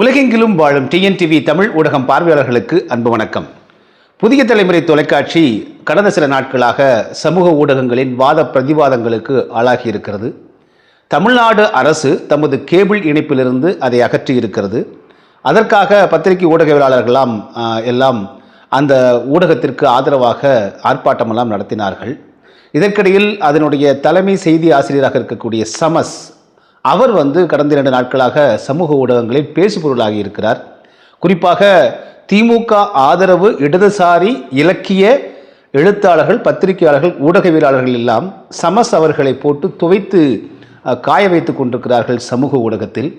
உலகெங்கிலும் வாழும் டிஎன்டிவி தமிழ் ஊடகம் பார்வையாளர்களுக்கு அன்பு வணக்கம். புதிய தலைமுறை தொலைக்காட்சி கடந்த சில நாட்களாக சமூக ஊடகங்களின் வாத பிரதிவாதங்களுக்கு ஆளாகி இருக்கிறது. தமிழ்நாடு அரசு தமது கேபிள் இணைப்பிலிருந்து அதை அகற்றி இருக்கிறது. அதற்காக பத்திரிகை ஊடகவியலாளர்களாம் எல்லாம் அந்த ஊடகத்திற்கு ஆதரவாக ஆர்ப்பாட்டமெல்லாம் நடத்தினார்கள். இதற்கிடையில் அதனுடைய தலைமை செய்தி ஆசிரியராக இருக்கக்கூடிய சமஸ் அவர் வந்து கடந்த இரண்டு நாட்களாக சமூக ஊடகங்களில் பேசுபொருளாகி இருக்கிறார். குறிப்பாக திமுக ஆதரவு இடதுசாரி இலக்கிய எழுத்தாளர்கள் பத்திரிகையாளர்கள் ஊடகவியலாளர்கள் எல்லாம் சமஸ் அவர்களை போட்டு துவைத்து காய வைத்து கொண்டிருக்கிறார்கள் சமூக ஊடகத்தில்.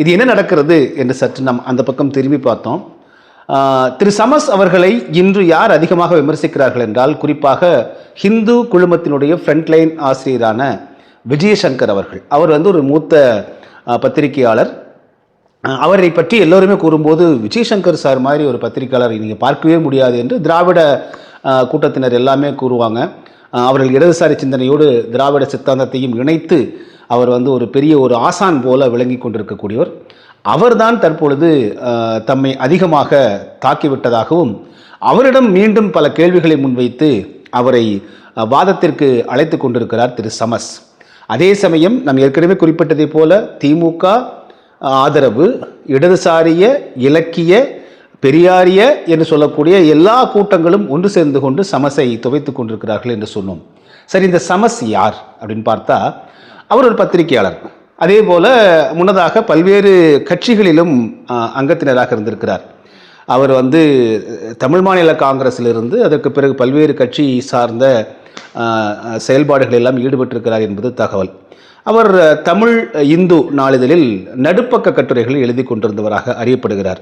இது என்ன நடக்கிறது என்று சற்று நாம் அந்த பக்கம் திரும்பி பார்த்தோம். திரு சமஸ் அவர்களை இன்று யார் அதிகமாக விமர்சிக்கிறார்கள் என்றால் குறிப்பாக ஹிந்து குழுமத்தினுடைய ஃப்ரண்ட்லைன் ஆசிரியரான விஜயசங்கர் அவர்கள். அவர் வந்து ஒரு மூத்த பத்திரிகையாளர். அவரை பற்றி எல்லோருமே கூறும்போது விஜயசங்கர் சார் மாதிரி ஒரு பத்திரிகையாளர் நீங்கள் பார்க்கவே முடியாது என்று திராவிட கூட்டத்தினர் எல்லாமே கூறுவாங்க. அவர்கள் இடதுசாரி சிந்தனையோடு திராவிட சித்தாந்தத்தையும் இணைத்து அவர் வந்து ஒரு பெரிய ஒரு ஆசான் போல விளங்கி கொண்டிருக்கக்கூடியவர். அவர்தான் தற்பொழுது தம்மை அதிகமாக தாக்கிவிட்டதாகவும் அவரிடம் மீண்டும் பல கேள்விகளை முன்வைத்து அவரை வாதத்திற்கு அழைத்து கொண்டிருக்கிறார் திரு சமஸ். அதே சமயம் நாம் ஏற்கனவே குறிப்பிட்டதைப் போல திமுக ஆதரவு இடதுசாரிய இலக்கிய பெரியாரிய என்று சொல்லக்கூடிய எல்லா கூட்டங்களும் ஒன்று சேர்ந்து கொண்டு சமஸை துவைத்துக் கொண்டிருக்கிறார்கள் என்று சொன்னோம். சரி இந்த சமஸ் யார் அப்படின்னு பார்த்தா அவர் ஒரு பத்திரிகையாளர். அதே போல முன்னதாக பல்வேறு கட்சிகளிலும் அங்கத்தினராக இருந்திருக்கிறார். அவர் வந்து தமிழ் மாநில காங்கிரஸிலிருந்து அதற்கு பிறகு பல்வேறு கட்சி சார்ந்த செயல்பாடுகள் எல்லாம் ஈடுபட்டிருக்கிறார் என்பது தகவல். அவர் தமிழ் இந்து நாளிதழில் நடுப்பக்க கட்டுரைகளை எழுதி கொண்டிருந்தவராக அறியப்படுகிறார்.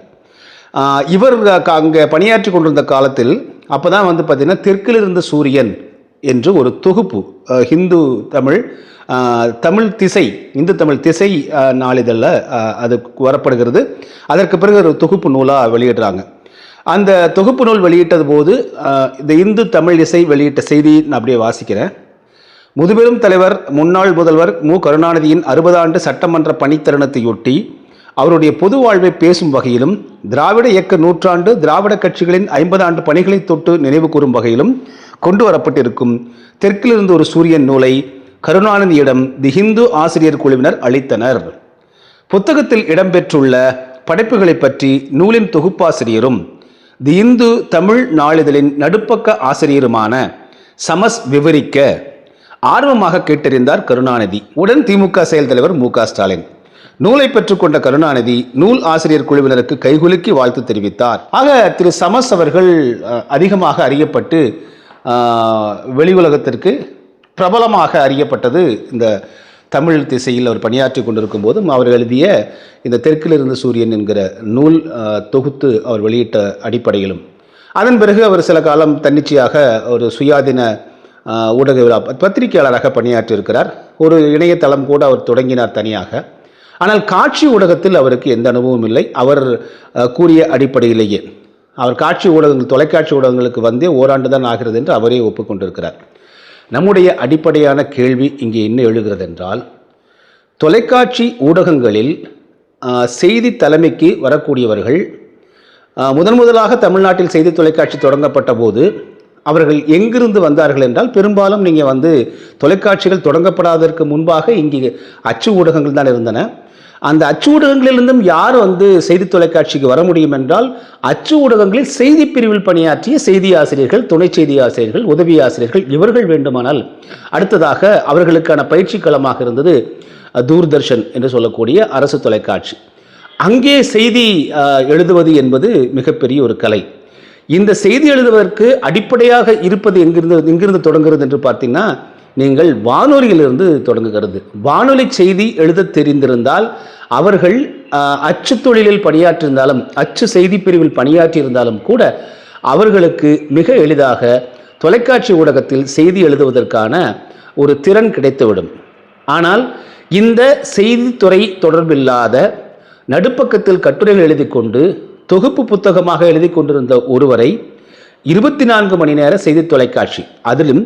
இவர் க- அங்கே பணியாற்றி கொண்டிருந்த காலத்தில் அப்போ தான் வந்து பார்த்திங்கன்னா தெற்கிலிருந்து சூரியன் என்று ஒரு தொகுப்பு ஹிந்து தமிழ் தமிழ் திசை இந்து தமிழ் திசை நாளிதழில் அது வரப்படுகிறது. அதற்கு பிறகு ஒரு தொகுப்பு நூலாக வெளியிடுறாங்க. அந்த தொகுப்பு நூல் வெளியிட்டது போது இந்த இந்து தமிழ் இசை வெளியிட்ட செய்தி நான் அப்படியே வாசிக்கிறேன். முதுபெரும் தலைவர் முன்னாள் முதல்வர் மு. கருணாநிதியின் அறுபது ஆண்டு சட்டமன்ற பணித்தருணத்தையொட்டி அவருடைய பொது வாழ்வை பேசும் வகையிலும் திராவிட இயக்க நூற்றாண்டு திராவிட கட்சிகளின் ஐம்பது ஆண்டு பணிகளை தொட்டு நினைவு கூறும் வகையிலும் கொண்டு வரப்பட்டிருக்கும் தெற்கிலிருந்து ஒரு சூரியன் நூலை கருணாநிதியிடம் தி ஹிந்து ஆசிரியர் குழுவினர் அளித்தனர். புத்தகத்தில் இடம்பெற்றுள்ள படைப்புகளை பற்றி நூலின் தொகுப்பாசிரியரும் தி இந்து தமிழ் நாளிதழின் நடுப்பக்க ஆசிரியருமான சமஸ் விவரிக்க ஆர்வமாக கேட்டறிந்தார் கருணாநிதி. உடன் திமுக செயல் தலைவர் மு ஸ்டாலின். நூலை பெற்றுக்கொண்ட கருணாநிதி நூல் ஆசிரியர் குழுவினருக்கு கைகுலுக்கி வாழ்த்து தெரிவித்தார். ஆக திரு சமஸ் அவர்கள் அதிகமாக அறியப்பட்டு வெளி உலகத்திற்கு பிரபலமாக அறியப்பட்டது இந்த தமிழ் திசையில் அவர் பணியாற்றி கொண்டிருக்கும் போதும் அவர் எழுதிய இந்த தெற்கிலிருந்து சூரியன் என்கிற நூல் தொகுத்து அவர் வெளியிட்ட அடிப்படையிலும். அதன் பிறகு அவர் சில காலம் தன்னிச்சையாக ஒரு சுயாதீன அஹ், ஊடக பத்திரிகையாளராக பணியாற்றியிருக்கிறார். ஒரு இணையதளம் கூட அவர் தொடங்கினார் தனியாக. ஆனால் காட்சி ஊடகத்தில் அவருக்கு எந்த அனுபவமும் இல்லை. அவர் கூறிய அடிப்படையிலேயே. அவர் காட்சி ஊடகங்கள் தொலைக்காட்சி ஊடகங்களுக்கு வந்தே ஓராண்டு தான் ஆகிறது என்று அவரே ஒப்புக்கொண்டிருக்கிறார். நம்முடைய அடிப்படையான கேள்வி இங்கே என்ன எழுகிறது என்றால் தொலைக்காட்சி ஊடகங்களில் செய்தி தலைமைக்கு வரக்கூடியவர்கள் முதன் முதலாக தமிழ்நாட்டில் செய்தி தொலைக்காட்சி தொடங்கப்பட்ட போது அவர்கள் எங்கிருந்து வந்தார்கள் என்றால் பெரும்பாலும் நீங்கள் வந்து தொலைக்காட்சிகள் தொடங்கப்படாததற்கு முன்பாக இங்கே அச்சு ஊடகங்கள் தான் இருந்தன. அந்த அச்சு ஊடகங்களிலிருந்தும் யார் வந்து செய்தி தொலைக்காட்சிக்கு வர முடியும் என்றால் அச்சு ஊடகங்களில் செய்தி பிரிவில் பணியாற்றிய செய்தி ஆசிரியர்கள் துணை செய்தி ஆசிரியர்கள் உதவி ஆசிரியர்கள் இவர்கள் வேண்டுமானால் அடுத்ததாக அவர்களுக்கான பயிற்சி களமாக இருந்தது தூர்தர்ஷன் என்று சொல்லக்கூடிய அரசு தொலைக்காட்சி. அங்கே செய்தி எழுதுவது என்பது மிகப்பெரிய ஒரு கலை. இந்த செய்தி எழுதுவதற்கு அடிப்படையாக இருப்பது எங்கிருந்து எங்கிருந்து தொடங்குகிறது என்று பார்த்தீங்கன்னா நீங்கள் வானொலியிலிருந்து தொடங்குகிறது. வானொலி செய்தி எழுத தெரிந்திருந்தால் அவர்கள் அச்சு தொழிலில் பணியாற்றியிருந்தாலும் அச்சு செய்தி பிரிவில் பணியாற்றியிருந்தாலும் கூட அவர்களுக்கு மிக எளிதாக தொலைக்காட்சி ஊடகத்தில் செய்தி எழுதுவதற்கான ஒரு திறன் கிடைத்துவிடும். ஆனால் இந்த செய்தித்துறை தொடர்பில்லாத நடுப்பக்கத்தில் கட்டுரைகள் எழுதி கொண்டு தொகுப்பு புத்தகமாக எழுதி கொண்டிருந்த ஒருவரை இருபத்தி நான்கு மணி நேர செய்தி தொலைக்காட்சி அதிலும்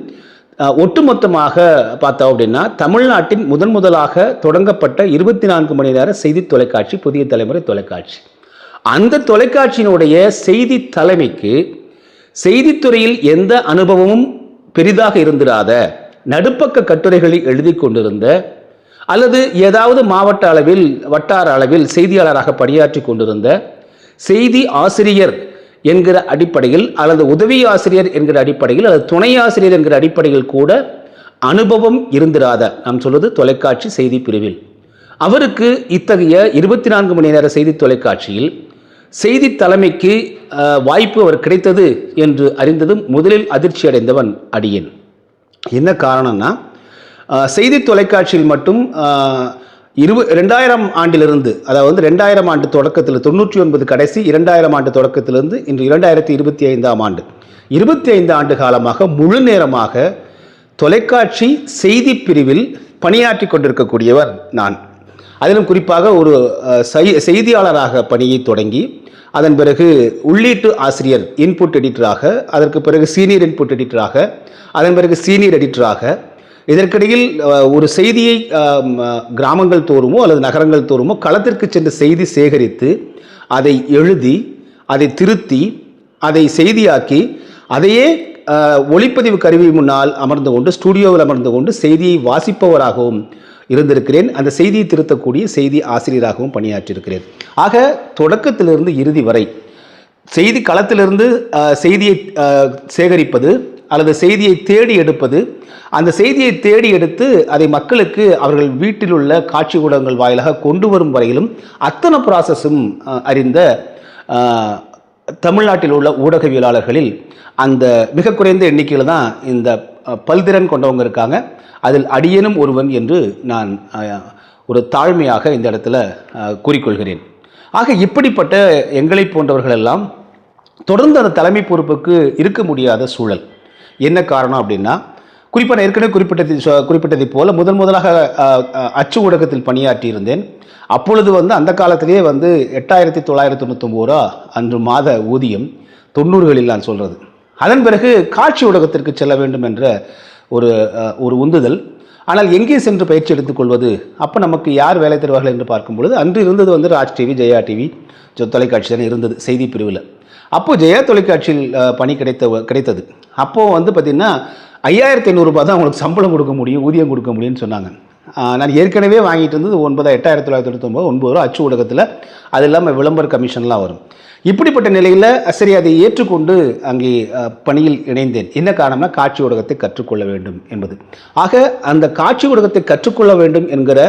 ஒட்டுமொத்தமாக பார்த்தோம் அப்படின்னா தமிழ்நாட்டின் முதன் முதலாக தொடங்கப்பட்ட இருபத்தி நான்கு மணி நேர செய்தி தொலைக்காட்சி புதிய தலைமுறை தொலைக்காட்சி. அந்த தொலைக்காட்சியினுடைய செய்தி தலைமைக்கு செய்தித்துறையில் எந்த அனுபவமும் பெரிதாக இருந்திராத நடுப்பக்க கட்டுரைகளை எழுதி கொண்டிருந்த அல்லது ஏதாவது மாவட்ட அளவில் வட்டார அளவில் செய்தியாளராக பணியாற்றி கொண்டிருந்த செய்தி ஆசிரியர் என்கிற அடிப்படையில் அல்லது உதவி ஆசிரியர் என்கிற அடிப்படையில் அல்லது துணை ஆசிரியர் என்கிற அடிப்படையில் கூட அனுபவம் இருந்திராத. நாம் சொல்வது தொலைக்காட்சி செய்தி பிரிவில். அவருக்கு இத்தகைய இருபத்தி நான்கு மணி நேர செய்தி தொலைக்காட்சியில் செய்தி தலைமைக்கு வாய்ப்பு அவர் கிடைத்தது என்று அறிந்ததும் முதலில் அதிர்ச்சி அடைந்தவன் அடியேன். என்ன காரணம்னா செய்தி தொலைக்காட்சியில் மட்டும் இருப ரெண்டாயிரம் ஆண்டிலிருந்து அதாவது வந்து ரெண்டாயிரம் ஆண்டு தொடக்கத்தில் தொண்ணூற்றி ஒன்பது கடைசி இரண்டாயிரம் ஆண்டு தொடக்கத்திலிருந்து இன்று இரண்டாயிரத்தி இருபத்தி ஐந்தாம் ஆண்டு. இருபத்தி ஐந்து ஆண்டு காலமாக முழு நேரமாக தொலைக்காட்சி செய்தி பிரிவில் பணியாற்றி கொண்டிருக்கக்கூடியவர் நான். அதிலும் குறிப்பாக ஒரு செய்தியாளராக பணியை தொடங்கி அதன் பிறகு உள்ளீட்டு ஆசிரியர் இன்புட் எடிட்டராக அதற்கு பிறகு சீனியர் இன்புட் எடிட்டராக அதன் பிறகு சீனியர் எடிட்டராக இதற்கிடையில் ஒரு செய்தியை கிராமங்கள் தோறுமோ அல்லது நகரங்கள் தோறுமோ களத்திற்கு சென்று செய்தி சேகரித்து அதை எழுதி அதை திருத்தி அதை செய்தியாக்கி அதையே ஒளிப்பதிவு கருவி முன்னால் அமர்ந்து கொண்டு ஸ்டூடியோவில் அமர்ந்து கொண்டு செய்தியை வாசிப்பவராகவும் இருந்திருக்கிறேன். அந்த செய்தியை திருத்தக்கூடிய செய்தி ஆசிரியராகவும் பணியாற்றியிருக்கிறேன். ஆக தொடக்கத்திலிருந்து இறுதி வரை செய்தி களத்திலிருந்து செய்தியை சேகரிப்பது அல்லது செய்தியை தேடி எடுப்பது. அந்த செய்தியை தேடி எடுத்து அதை மக்களுக்கு அவர்கள் வீட்டில் உள்ள காட்சி ஊடகங்கள் வாயிலாக கொண்டு வரும் வரையிலும் அத்தனை ப்ராசஸும் அறிந்த தமிழ்நாட்டில் உள்ள ஊடகவியலாளர்களில் அந்த மிக குறைந்த எண்ணிக்கையில் தான் இந்த பல்திறன் கொண்டவங்க இருக்காங்க. அதில் அடியேனும் ஒருவன் என்று நான் ஒரு தாழ்மையாக இந்த இடத்துல கூறிக்கொள்கிறேன். ஆக இப்படிப்பட்ட எங்களை போன்றவர்கள் எல்லாம் தொடர்ந்து அந்த தலைமை பொறுப்புக்கு இருக்க முடியாத சூழல். என்ன காரணம் அப்படின்னா குறிப்பாக நான் ஏற்கனவே குறிப்பிட்டதை போல் குறிப்பிட்டதைப் போல முதல் முதலாக அச்சு ஊடகத்தில் பணியாற்றி இருந்தேன் அப்பொழுது வந்து அந்த காலத்திலேயே வந்து எட்டாயிரத்தி தொள்ளாயிரத்தி தொண்ணூத்தொம்பது ரூபா அன்று மாத ஊதியம் தொண்ணூறுகளில் நான் சொல்கிறது அதன் பிறகு காட்சி ஊடகத்திற்கு செல்ல வேண்டும் என்ற ஒரு ஒரு உந்துதல். ஆனால் எங்கே சென்று பயிற்சி எடுத்துக்கொள்வது அப்போ நமக்கு யார் வேலை தருவார்கள் என்று பார்க்கும் பொழுது அன்று இருந்தது வந்து ராஜ் டிவி ஜெயா டிவி ஜொ- தொலைக்காட்சி தானே இருந்தது செய்தி பிரிவில். அப்போது ஜெயா தொலைக்காட்சியில் பணி கிடைத்த கிடைத்தது. அப்போது வந்து பார்த்திங்கன்னா ஐயாயிரத்தி ஐநூறுரூபா தான் அவங்களுக்கு சம்பளம் கொடுக்க முடியும் ஊதியம் கொடுக்க முடியும்னு சொன்னாங்க. நான் ஏற்கனவே வாங்கிட்டு இருந்தது ஒன்பது எட்டாயிரத்தி தொள்ளாயிரத்தி தொண்ணூத்தொம்பது ஒன்பது ரூபா அச்சு ஊடகத்தில் அது இல்லாமல் விளம்பர கமிஷன்லாம் வரும். இப்படிப்பட்ட நிலையில் சரி அதை ஏற்றுக்கொண்டு அங்கே பணியில் இணைந்தேன். என்ன காரணம்னா காட்சி ஊடகத்தை கற்றுக்கொள்ள வேண்டும் என்பது. ஆக அந்த காட்சி ஊடகத்தை கற்றுக்கொள்ள வேண்டும் என்கிற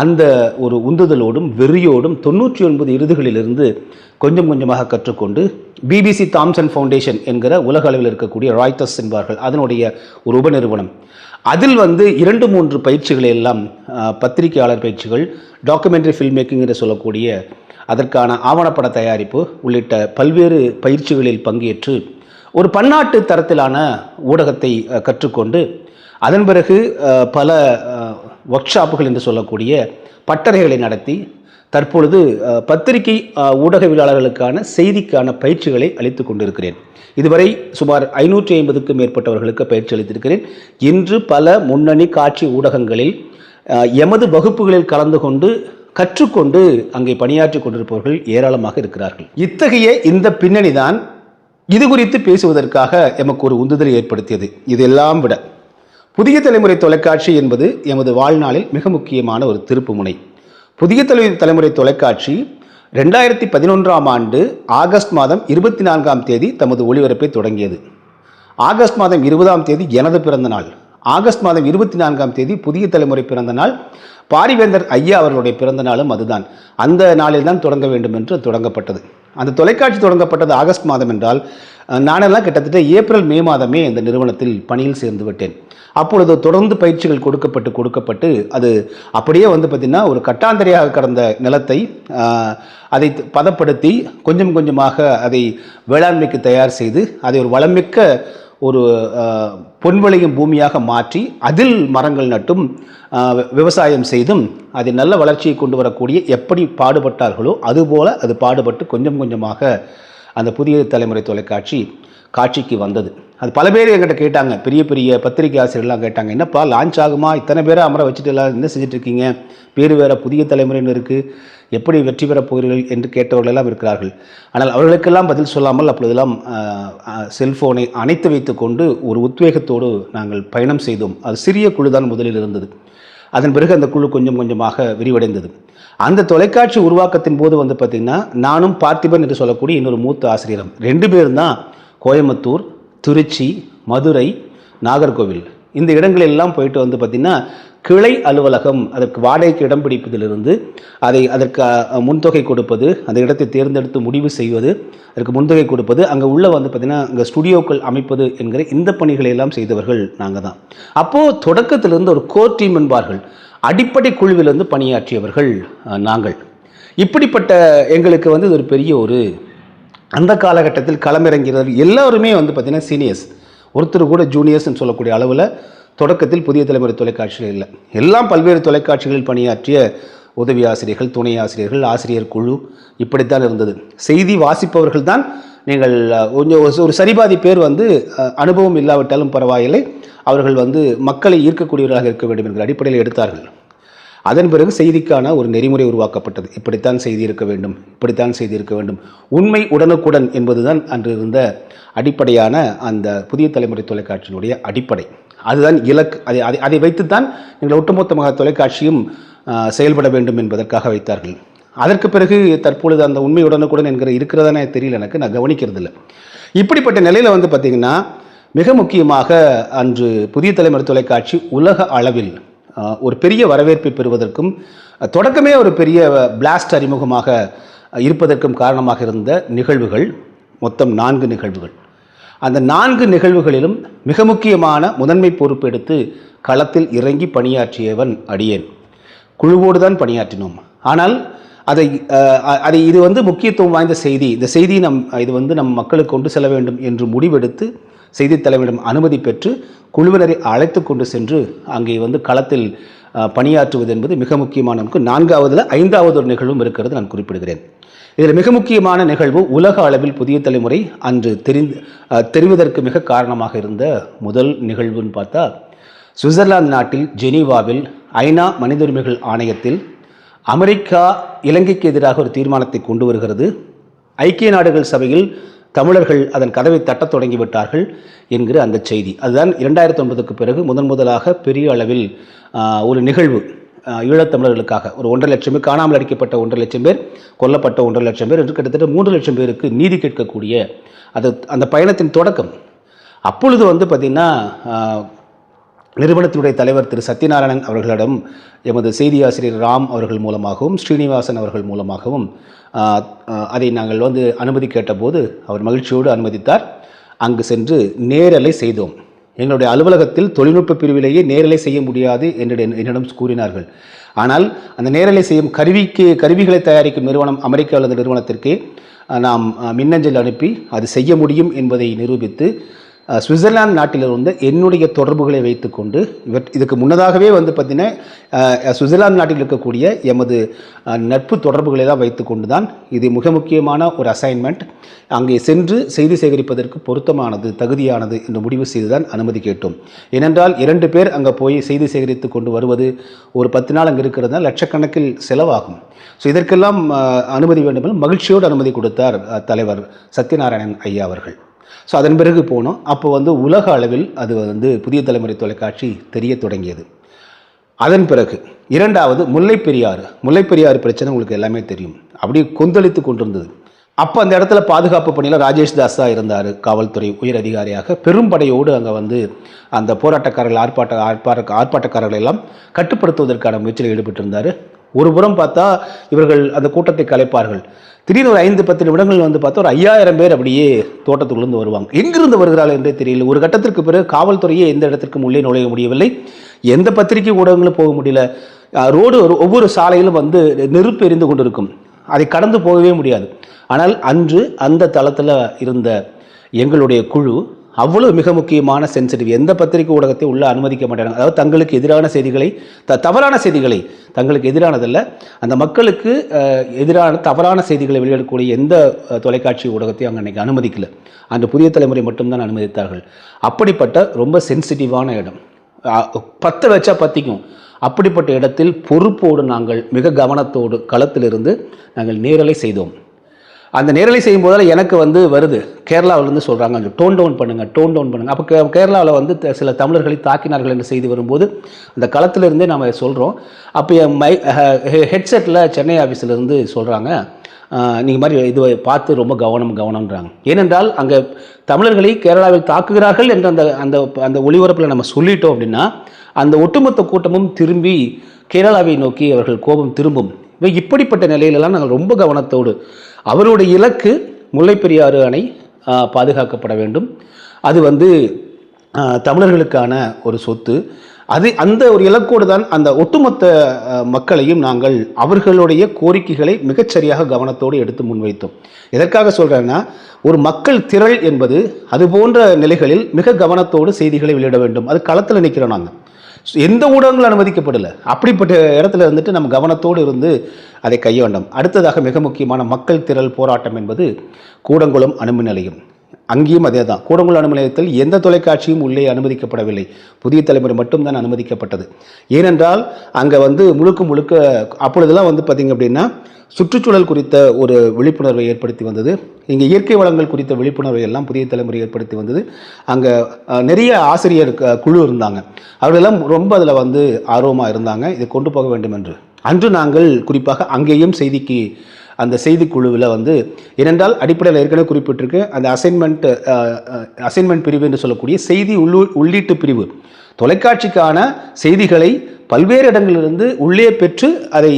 அந்த ஒரு உந்துதலோடும் வெறியோடும் தொண்ணூற்றி ஒன்பது இறுதிகளிலிருந்து கொஞ்சம் கொஞ்சமாக கற்றுக்கொண்டு பிபிசி தாம்சன் ஃபவுண்டேஷன் என்கிற உலக அளவில் இருக்கக்கூடிய ராய்த்தஸ் என்பார்கள். அதனுடைய ஒரு உபநிறுவனம். அதில் வந்து இரண்டு மூன்று பயிற்சிகளை எல்லாம் பத்திரிகையாளர் பயிற்சிகள் டாக்குமெண்ட்ரி ஃபில்ம் மேக்கிங் என்று சொல்லக்கூடிய அதற்கான ஆவணப்பட தயாரிப்பு உள்ளிட்ட பல்வேறு பயிற்சிகளில் பங்கேற்று ஒரு பன்னாட்டு தரத்திலான ஊடகத்தை கற்றுக்கொண்டு அதன் பிறகு பல ஒர்க் ஷாப்புகள் என்று சொல்லக்கூடிய பட்டறைகளை நடத்தி தற்பொழுது பத்திரிகை ஊடகவியலாளர்களுக்கான செய்திக்கான பயிற்சிகளை அளித்து கொண்டிருக்கிறேன். இதுவரை சுமார் ஐநூற்றி ஐம்பதுக்கும் மேற்பட்டவர்களுக்கு பயிற்சி அளித்திருக்கிறேன். இன்று பல முன்னணி காட்சி ஊடகங்களில் எமது வகுப்புகளில் கலந்து கொண்டு கற்றுக்கொண்டு அங்கே பணியாற்றி கொண்டிருப்பவர்கள் ஏராளமாக இருக்கிறார்கள். இத்தகைய இந்த பின்னணி தான் இது குறித்து பேசுவதற்காக எமக்கு ஒரு உந்துதலை ஏற்படுத்தியது. இதெல்லாம் விட புதிய தலைமுறை தொலைக்காட்சி என்பது எமது வாழ்நாளில் மிக முக்கியமான ஒரு திருப்பு முனை புதிய தலை தலைமுறை தொலைக்காட்சி ரெண்டாயிரத்தி பதினொன்றாம் ஆண்டு ஆகஸ்ட் மாதம் இருபத்தி நான்காம் தேதி தமது ஒளிபரப்பை தொடங்கியது. ஆகஸ்ட் மாதம் இருபதாம் தேதி எனது பிறந்த நாள். ஆகஸ்ட் மாதம் இருபத்தி நான்காம் தேதி புதிய தலைமுறை பிறந்த நாள். பாரிவேந்தர் ஐயா அவர்களுடைய பிறந்த நாளும் அதுதான். அந்த நாளில் தான் தொடங்க வேண்டும் என்று தொடங்கப்பட்டது. அந்த தொலைக்காட்சி தொடங்கப்பட்டது ஆகஸ்ட் மாதம் என்றால் நானெல்லாம் கிட்டத்தட்ட ஏப்ரல் மே மாதமே இந்த நிறுவனத்தில் பணியில் சேர்ந்து விட்டேன். அப்பொழுது தொடர்ந்து பயிற்சிகள் கொடுக்கப்பட்டு கொடுக்கப்பட்டு அது அப்படியே வந்து பார்த்திங்கன்னா ஒரு கட்டாந்தரையாக கடந்த நிலத்தை அதை பதப்படுத்தி கொஞ்சம் கொஞ்சமாக அதை வேளாண்மைக்கு தயார் செய்து அதை ஒரு வளமிக்க ஒரு பொன் விளையும் பூமியாக மாற்றி அதில் மரங்கள் நட்டும் விவசாயம் செய்தும் அதில் நல்ல வளர்ச்சியை கொண்டு வரக்கூடிய எப்படி பாடுபட்டார்களோ அதுபோல் அது பாடுபட்டு கொஞ்சம் கொஞ்சமாக அந்த புதிய தலைமுறை தொலைக்காட்சி காட்சிக்கு வந்தது. அது பல பேர் எங்கிட்ட கேட்டாங்க. பெரிய பெரிய பத்திரிகை ஆசிரியர்லாம் கேட்டாங்க. என்னப்பா லான்ச் ஆகுமா? இத்தனை பேரை அமர வச்சுட்டு எல்லாம் என்ன செஞ்சுட்டு இருக்கீங்க? பேர் வேறு புதிய தலைமுறைன்னு இருக்குது எப்படி வெற்றி பெறப் போகிறீர்கள் என்று கேட்டவர்கள் எல்லாம் இருக்கிறார்கள். ஆனால் அவர்களுக்கெல்லாம் பதில் சொல்லாமல் அப்பொழுதெல்லாம் செல்ஃபோனை அணைத்து வைத்துக்கொண்டு ஒரு உத்வேகத்தோடு நாங்கள் பயணம் செய்தோம். அது சிறிய குழுதான் முதலில் இருந்தது. அதன் பிறகு அந்த குழு கொஞ்சம் கொஞ்சமாக விரிவடைந்தது. அந்த தொலைக்காட்சி உருவாக்கத்தின் போது வந்து பார்த்திங்கன்னா நானும் பார்த்திபன் என்று சொல்லக்கூடிய இன்னொரு மூத்த ஆசிரியரும் ரெண்டு பேரும் தான் கோயம்புத்தூர் திருச்சி மதுரை நாகர்கோவில். இந்த இடங்களெல்லாம் போயிட்டு வந்து பார்த்திங்கன்னா கிளை அலுவலகம் அதற்கு வாடகைக்கு இடம் பிடிப்பதிலிருந்து அதை அதற்கு முன்தொகை கொடுப்பது அந்த இடத்தை தேர்ந்தெடுத்து முடிவு செய்வது அதற்கு முன்தொகை கொடுப்பது அங்கே உள்ள வந்து பார்த்திங்கன்னா அங்கே ஸ்டுடியோக்கள் அமைப்பது என்கிற இந்த பணிகளை எல்லாம் செய்தவர்கள் நாங்கள் தான். அப்போது தொடக்கத்திலிருந்து ஒரு கோர் டீம் என்பார்கள். அடிப்படை குழுவிலிருந்து பணியாற்றியவர்கள் நாங்கள். இப்படிப்பட்ட எங்களுக்கு வந்து இது ஒரு பெரிய ஒரு அந்த காலகட்டத்தில் களமிறங்கிறது. எல்லாருமே வந்து பார்த்திங்கன்னா சீனியர்ஸ். ஒருத்தர் கூட ஜூனியர்ஸ்ன்னு சொல்லக்கூடிய அளவில் தொடக்கத்தில் புதிய தலைமுறை தொலைக்காட்சிகள் இல்லை. எல்லாம் பல்வேறு தொலைக்காட்சிகளில் பணியாற்றிய உதவி ஆசிரியர்கள் துணை ஆசிரியர்கள் ஆசிரியர் குழு இப்படித்தான் இருந்தது. செய்தி வாசிப்பவர்கள் தான் நீங்கள் கொஞ்சம் ஒரு- ஒரு சரிபாதி பேர் வந்து அனுபவம் இல்லாவிட்டாலும் பரவாயில்லை. அவர்கள் வந்து மக்களை ஈர்க்கக்கூடியவர்களாக இருக்க வேண்டும் என்கிற அடிப்படையில் எடுத்தார்கள். அதன் பிறகு செய்திக்கான ஒரு நெறிமுறை உருவாக்கப்பட்டது. இப்படித்தான் செய்தி இருக்க வேண்டும் இப்படித்தான் செய்தி இருக்க வேண்டும். உண்மை உடனுக்குடன் என்பதுதான் அன்று இருந்த அடிப்படையான அந்த புதிய தலைமுறை தொலைக்காட்சியினுடைய அடிப்படை. அதுதான் இலக்கு. அதை அதை அதை வைத்துத்தான் எங்கள் ஒட்டுமொத்தமாக தொலைக்காட்சியும் செயல்பட வேண்டும் என்பதற்காக வைத்தார்கள். அதற்கு பிறகு தற்பொழுது அந்த உண்மையுடனுக்குடன் என்கிற இருக்கிறதானே தெரியல எனக்கு. நான் கவனிக்கிறது இல்லை இப்படிப்பட்ட நிலையில் வந்து பார்த்திங்கன்னா மிக முக்கியமாக அன்று புதிய தலைமுறை தொலைக்காட்சி உலக அளவில் ஒரு பெரிய வரவேற்பை பெறுவதற்கும் தொடக்கமே ஒரு பெரிய பிளாஸ்ட் அறிமுகமாக இருப்பதற்கும் காரணமாக இருந்த நிகழ்வுகள் மொத்தம் நான்கு நிகழ்வுகள். அந்த நான்கு நிகழ்வுகளிலும் மிக முக்கியமான முதன்மை பொறுப்பெடுத்து களத்தில் இறங்கி பணியாற்றியவன் அடியேன். குழுவோடு தான் பணியாற்றினோம். ஆனால் அதை அதை இது வந்து முக்கியத்துவம் வாய்ந்த செய்தி. இந்த செய்தி நம் இது வந்து நம் மக்களுக்கு கொண்டு செல்ல வேண்டும் என்று முடிவெடுத்து செய்தித் தலைவரிடம் அனுமதி பெற்று குழுவினரை அழைத்து கொண்டு சென்று அங்கே வந்து களத்தில் பணியாற்றுவது என்பது மிக முக்கியமான நமக்கு. நான்காவதுல ஐந்தாவது ஒரு நிகழ்வும் இருக்கிறது நான் குறிப்பிடுகிறேன். இதில் மிக முக்கியமான நிகழ்வு உலக அளவில் புதிய தலைமுறை அன்று தெரிந்து தெரிவதற்கு மிக காரணமாக இருந்த முதல் நிகழ்வுன்னு பார்த்தா சுவிட்சர்லாந்து நாட்டில் ஜெனீவாவில் ஐநா மனித உரிமைகள் ஆணையத்தில் அமெரிக்கா இலங்கைக்கு எதிராக ஒரு தீர்மானத்தை கொண்டு வருகிறது. ஐக்கிய நாடுகள் சபையில் தமிழர்கள் அதன் கதவை தட்டத் தொடங்கிவிட்டார்கள் என்கிற அந்த செய்தி. அதுதான் இரண்டாயிரத்தி ஒன்பதுக்கு பிறகு முதன் முதலாக பெரிய அளவில் ஒரு நிகழ்வு ஈழத்தமிழர்களுக்காக ஒரு ஒன்றரை லட்சம் பேர் காணாமல் அடிக்கப்பட்ட ஒன்றரை லட்சம் பேர் கொல்லப்பட்ட ஒன்றரை லட்சம் பேர் என்று கிட்டத்தட்ட மூன்று லட்சம் பேருக்கு நீதி கேட்கக்கூடிய அது அந்த பயணத்தின் தொடக்கம். அப்பொழுது வந்து பார்த்திங்கன்னா நிறுவனத்தினுடைய தலைவர் திரு. சத்யநாராயணன் அவர்களிடம் எமது செய்தி ஆசிரியர் ராம் அவர்கள் மூலமாகவும் ஸ்ரீனிவாசன் அவர்கள் மூலமாகவும் அதை நாங்கள் வந்து அனுமதி கேட்டபோது அவர் மகிழ்ச்சியோடு அனுமதித்தார். அங்கு சென்று நேரலை செய்தோம். எங்களுடைய அலுவலகத்தில் தொழில்நுட்ப பிரிவிலேயே நேரலை செய்ய முடியாது என்று என்னிடம் கூறினார்கள். ஆனால் அந்த நேரலை செய்யும் கருவிக்கு கருவிகளை தயாரிக்கும் நிறுவனம் அமெரிக்கா அல்லது நிறுவனத்திற்கே நாம் மின்னஞ்சல் அனுப்பி அது செய்ய முடியும் என்பதை நிரூபித்து சுவிட்சர்லாந்து நாட்டிலிருந்து என்னுடைய தொடர்புகளை வைத்துக்கொண்டு இவர் இதுக்கு முன்னதாகவே வந்து பார்த்தீங்கன்னா சுவிட்சர்லாந்து நாட்டில் இருக்கக்கூடிய எமது நட்பு தொடர்புகளை தான் வைத்துக்கொண்டு தான் இது மிக முக்கியமான ஒரு அசைன்மெண்ட் அங்கே சென்று செய்தி சேகரிப்பதற்கு பொருத்தமானது தகுதியானது என்று முடிவு செய்து தான் அனுமதி கேட்டோம். ஏனென்றால் இரண்டு பேர் அங்கே போய் செய்தி சேகரித்து கொண்டு வருவது ஒரு பத்து நாள் அங்கே இருக்கிறதுனா லட்சக்கணக்கில் செலவாகும். ஸோ இதற்கெல்லாம் அனுமதி வேண்டுமென்றால் மகிழ்ச்சியோடு அனுமதி கொடுத்தார் தலைவர் சத்யநாராயணன் ஐயா அவர்கள். ஸோ அதன் பிறகு போனோம். அப்போ வந்து உலக அளவில் அது வந்து புதிய தலைமுறை தொலைக்காட்சி தெரிய தொடங்கியது. அதன் பிறகு இரண்டாவது முல்லைப்பெரியாறு. பெரியாறு பெரியாறு பிரச்சனை உங்களுக்கு எல்லாமே தெரியும். அப்படியே கொந்தளித்து கொண்டிருந்தது. அப்போ அந்த இடத்துல பாதுகாப்பு பணியில் ராஜேஷ் தாஸா இருந்தார் காவல்துறை உயர் அதிகாரியாக. பெரும்படையோடு அங்கே வந்து அந்த போராட்டக்காரர்கள் ஆர்ப்பாட்ட ஆர்ப்பாட்ட ஆர்ப்பாட்டக்காரர்களை எல்லாம் கட்டுப்படுத்துவதற்கான முயற்சியில் ஈடுபட்டிருந்தார். ஒரு புறம் பார்த்தா இவர்கள் அந்த கூட்டத்தை கலைப்பார்கள். திடீர்னு ஒரு ஐந்து பத்து நிமிடங்கள் வந்து பார்த்தா ஒரு ஐயாயிரம் பேர் அப்படியே தோட்டத்துக்குள்ளேருந்து வருவாங்க. எங்கிருந்து வருகிறார்கள் என்றே தெரியல. ஒரு கட்டத்திற்கு பிறகு காவல்துறையே எந்த இடத்திற்கும் உள்ளே நுழைய முடியவில்லை. எந்த பத்திரிகை ஊடகங்களும் போக முடியல. ரோடு ஒவ்வொரு சாலையிலும் வந்து நெருப்பு எரிந்து கொண்டிருக்கும். அதை கடந்து போகவே முடியாது. ஆனால் அன்று அந்த தளத்தில் இருந்த எங்களுடைய குழு அவ்வளவு மிக முக்கியமான சென்சிட்டிவ் எந்த பத்திரிகை ஊடகத்தை உள்ள அனுமதிக்க மாட்டாங்க. அதாவது தங்களுக்கு எதிரான செய்திகளை த தவறான செய்திகளை தங்களுக்கு எதிரானதல்ல. அந்த மக்களுக்கு எதிரான தவறான செய்திகளை வெளியிடக்கூடிய எந்த தொலைக்காட்சி ஊடகத்தையும் அங்கே அன்றைக்கி அனுமதிக்கல. அந்த புதிய தலைமுறை மட்டும்தான் அனுமதித்தார்கள். அப்படிப்பட்ட ரொம்ப சென்சிட்டிவான இடம். பற்ற பத்த வச்சா பற்றிக்கும் அப்படிப்பட்ட இடத்தில் பொறுப்போடு நாங்கள் மிக கவனத்தோடு களத்திலிருந்து நாங்கள் நேரலை செய்தோம். அந்த நேரலை செய்யும் போதால் எனக்கு வந்து வருது. கேரளாவிலேருந்து சொல்கிறாங்க அந்த டோன் டவுன் பண்ணுங்கள் டோன் டவுன் பண்ணுங்கள் அப்போ கே கேரளாவில் வந்து சில தமிழர்களை தாக்கினார்கள் என்று செய்தி வரும்போது அந்த களத்திலிருந்தே நம்ம சொல்கிறோம் அப்போ என் மை ஹெட்செட்டில் சென்னை ஆஃபீஸிலேருந்து சொல்கிறாங்க நீங்கள் மாதிரி இது பார்த்து ரொம்ப கவனம் கவனம்ன்றாங்க. ஏனென்றால் அங்கே தமிழர்களை கேரளாவில் தாக்குகிறார்கள் என்ற அந்த அந்த அந்த ஒளிபரப்பில் நம்ம சொல்லிட்டோம் அப்படின்னா அந்த ஒட்டுமொத்த கூட்டமும் திரும்பி கேரளாவை நோக்கி அவர்கள் கோபம் திரும்பும். இப்படிப்பட்ட நிலையிலலாம் நாங்கள் ரொம்ப கவனத்தோடு அவருடைய இலக்கு முல்லைப்பெரியாறு அணை பாதுகாக்கப்பட வேண்டும். அது வந்து தமிழர்களுக்கான ஒரு சொத்து. அது அந்த ஒரு இலக்கோடு தான் அந்த ஒட்டுமொத்த மக்களையும் நாங்கள் அவர்களுடைய கோரிக்கைகளை மிகச்சரியாக கவனத்தோடு எடுத்து முன்வைத்தோம். எதற்காக சொல்கிறேன்னா ஒரு மக்கள் திரள் என்பது அது போன்ற நிலைகளில் மிக கவனத்தோடு செய்திகளை வெளியிட வேண்டும். அது களத்தில் நிற்கிறோம் நாங்கள் எந்த ஊடகங்களும் அனுமதிக்கப்படலை. அப்படிப்பட்ட இடத்துல இருந்துட்டு நம்ம கவனத்தோடு இருந்து அதை கையாண்டோம். அடுத்ததாக மிக முக்கியமான மக்கள் திரள் போராட்டம் என்பது கூடங்குளம் அணுமின் நிலையம். அங்கேயும் அதே தான். கூடங்குளம் அணுமின் நிலையத்தில் எந்த தொலைக்காட்சியும் உள்ளே அனுமதிக்கப்படவில்லை. புதிய தலைமுறை மட்டும்தான் அனுமதிக்கப்பட்டது. ஏனென்றால் அங்கே வந்து முழுக்க முழுக்க அப்பொழுதெல்லாம் வந்து பார்த்திங்க அப்படின்னா சுற்றுச்சூழல் குறித்த ஒரு விழிப்புணர்வை ஏற்படுத்தி வந்தது. இங்கே இயற்கை வளங்கள் குறித்த விழிப்புணர்வை எல்லாம் புதிய தலைமுறை ஏற்படுத்தி வந்தது. அங்கே நிறைய ஆசிரியர் க- குழு இருந்தாங்க. அவர்களெல்லாம் ரொம்ப அதில் வந்து ஆர்வமாக இருந்தாங்க. இதை கொண்டு போக வேண்டும் என்று. அன்று நாங்கள் குறிப்பாக அங்கேயும் செய்திக்கு அந்த செய்திக்குழுவில் வந்து ஏனென்றால் அடிப்படையில் ஏற்கனவே குறிப்பிட்டிருக்கு அந்த அசைன்மெண்ட் அசைன்மெண்ட் பிரிவு என்று சொல்லக்கூடிய செய்தி உள்ளு உள்ளீட்டு பிரிவு. தொலைக்காட்சிக்கான செய்திகளை பல்வேறு இடங்களிலிருந்து உள்ளே பெற்று அதை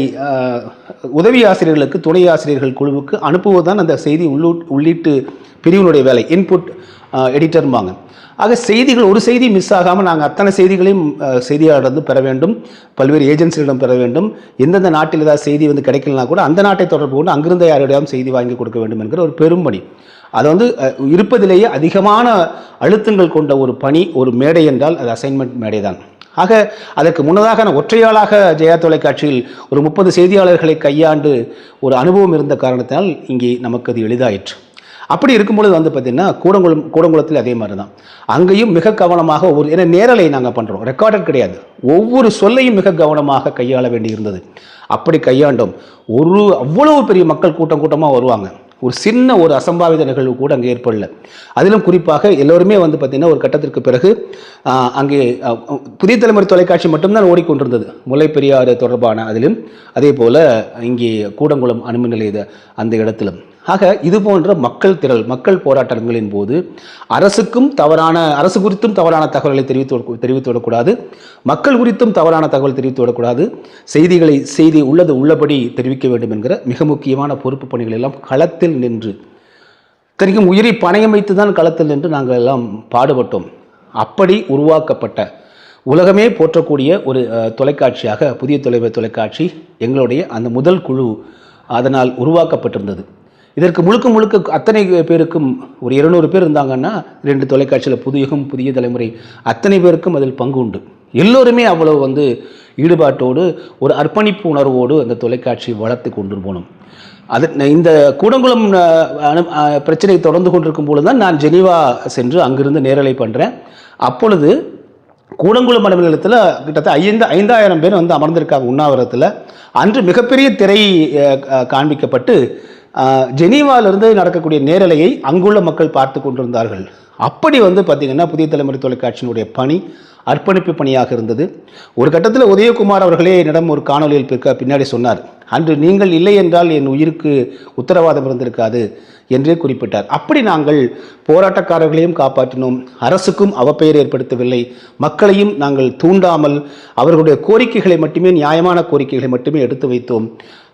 உதவி ஆசிரியர்களுக்கு துணை ஆசிரியர்கள் குழுவுக்கு அனுப்புவதுதான் அந்த செய்தி உள்ளூ உள்ளீட்டு பிரிவினுடைய வேலை. இன்புட் எடிட்டர்மாங்க ஆக செய்திகள் ஒரு செய்தி மிஸ் ஆகாமல் நாங்கள் அத்தனை செய்திகளையும் அஹ், பெற வேண்டும். பல்வேறு ஏஜென்சிகளிடம் பெற வேண்டும். எந்தெந்த நாட்டில் ஏதாவது செய்தி வந்து கிடைக்கலனா கூட அந்த நாட்டை தொடர்பு கொண்டு அங்கிருந்த யாரிடம் செய்தி வாங்கி கொடுக்க வேண்டும் என்கிற ஒரு பெரும்பணி. அது வந்து இருப்பதிலேயே அதிகமான அழுத்தங்கள் கொண்ட ஒரு பணி ஒரு மேடை என்றால் அது அசைன்மெண்ட் மேடை தான் ஆக அதற்கு முன்னதாக நான் ஒற்றையாளாக ஜெயா தொலைக்காட்சியில் ஒரு முப்பது செய்தியாளர்களை கையாண்டு ஒரு அனுபவம் இருந்த காரணத்தினால் இங்கே நமக்கு அது எளிதாயிற்று. அப்படி இருக்கும்பொழுது வந்து பார்த்திங்கன்னா கூடங்குளம் கூடங்குளத்தில் அதே மாதிரி தான் அங்கேயும் மிக கவனமாக ஒரு ஏன்னா நேரலை நாங்கள் பண்ணுறோம் ரெக்கார்டர் கிடையாது. ஒவ்வொரு சொல்லையும் மிக கவனமாக கையாள வேண்டியிருந்தது. அப்படி கையாண்டோம். ஒரு அவ்வளவு பெரிய மக்கள் கூட்டம் கூட்டமாக வருவாங்க. ஒரு சின்ன ஒரு அசம்பாவித நிகழ்வு கூட அங்கே ஏற்படல. அதிலும் குறிப்பாக எல்லோருமே வந்து பார்த்திங்கன்னா ஒரு கட்டத்திற்கு பிறகு அங்கே புதிய தலைமுறை தொலைக்காட்சி மட்டும்தான் ஓடிக்கொண்டிருந்தது. முல்லை பெரியாறு தொடர்பான அதிலும். அதே போல் இங்கே கூடங்குளம் அணுமின் நிலைய அந்த இடத்திலும். ஆக இது போன்ற மக்கள் திரள் மக்கள் போராட்டங்களின் போது அரசுக்கும் தவறான அரசு குறித்தும் தவறான தகவல்களை தெரிவித்து தெரிவித்து விடக்கூடாது. மக்கள் குறித்தும் தவறான தகவல் தெரிவித்து விடக்கூடாது. செய்திகளை செய்தி உள்ளது உள்ளபடி தெரிவிக்க வேண்டும் என்கிற மிக முக்கியமான பொறுப்பு பணிகள் எல்லாம் களத்தில் நின்று இத்தனைக்கும் உயிரை பணையம் வைத்து தான் களத்தில் நின்று நாங்கள் எல்லாம் பாடுபட்டோம். அப்படி உருவாக்கப்பட்ட உலகமே போற்றக்கூடிய ஒரு தொலைக்காட்சியாக புதிய தொலைவர் தொலைக்காட்சி எங்களுடைய அந்த முதல் குழு அதனால் உருவாக்கப்பட்டிருந்தது. இதற்கு முழுக்க முழுக்க அத்தனை பேருக்கும் ஒரு இருநூறு பேர் இருந்தாங்கன்னா ரெண்டு தொலைக்காட்சியில் புதியகம் புதிய தலைமுறை அத்தனை பேருக்கும் அதில் பங்கு உண்டு. எல்லோருமே அவ்வளவு வந்து ஈடுபாட்டோடு ஒரு அர்ப்பணிப்பு உணர்வோடு அந்த தொலைக்காட்சி வளர்த்து கொண்டு போனோம். அது இந்த கூடங்குளம் அனு- பிரச்சனை தொடர்ந்து கொண்டிருக்கும் பொழுது தான் நான் ஜெனீவா சென்று அங்கிருந்து நேரலை பண்ணுறேன் அப்பொழுது கூடங்குளம் அலுவலக கிட்டத்தட்ட ஐந்து ஐந்தாயிரம் பேர் வந்து அமர்ந்திருக்காங்க உண்ணாவிரத்தில் அன்று மிகப்பெரிய திரை காண்பிக்கப்பட்டு ஜெனீவாவிலிருந்து நடக்கக்கூடிய நேரலையை அங்குள்ள மக்கள் பார்த்து கொண்டிருந்தார்கள். அப்படி வந்து பார்த்திங்கன்னா புதிய தலைமுறை தொலைக்காட்சியினுடைய பணி அர்ப்பணிப்பு பணியாக இருந்தது. ஒரு கட்டத்தில் உதயகுமார் அவர்களே என்னிடம் ஒரு காணொலியில் பிற்க பின்னாடி சொன்னார். அன்று நீங்கள் இல்லை என்றால் என் உயிருக்கு உத்தரவாதம் இருந்திருக்காது என்றே குறிப்பிட்டார். அப்படி நாங்கள் போராட்டக்காரர்களையும் காப்பாற்றினோம். அரசுக்கும் அவப்பெயர் ஏற்படுத்தவில்லை. மக்களையும் நாங்கள் தூண்டாமல் அவர்களுடைய கோரிக்கைகளை மட்டுமே நியாயமான கோரிக்கைகளை மட்டுமே எடுத்து வைத்தோம்.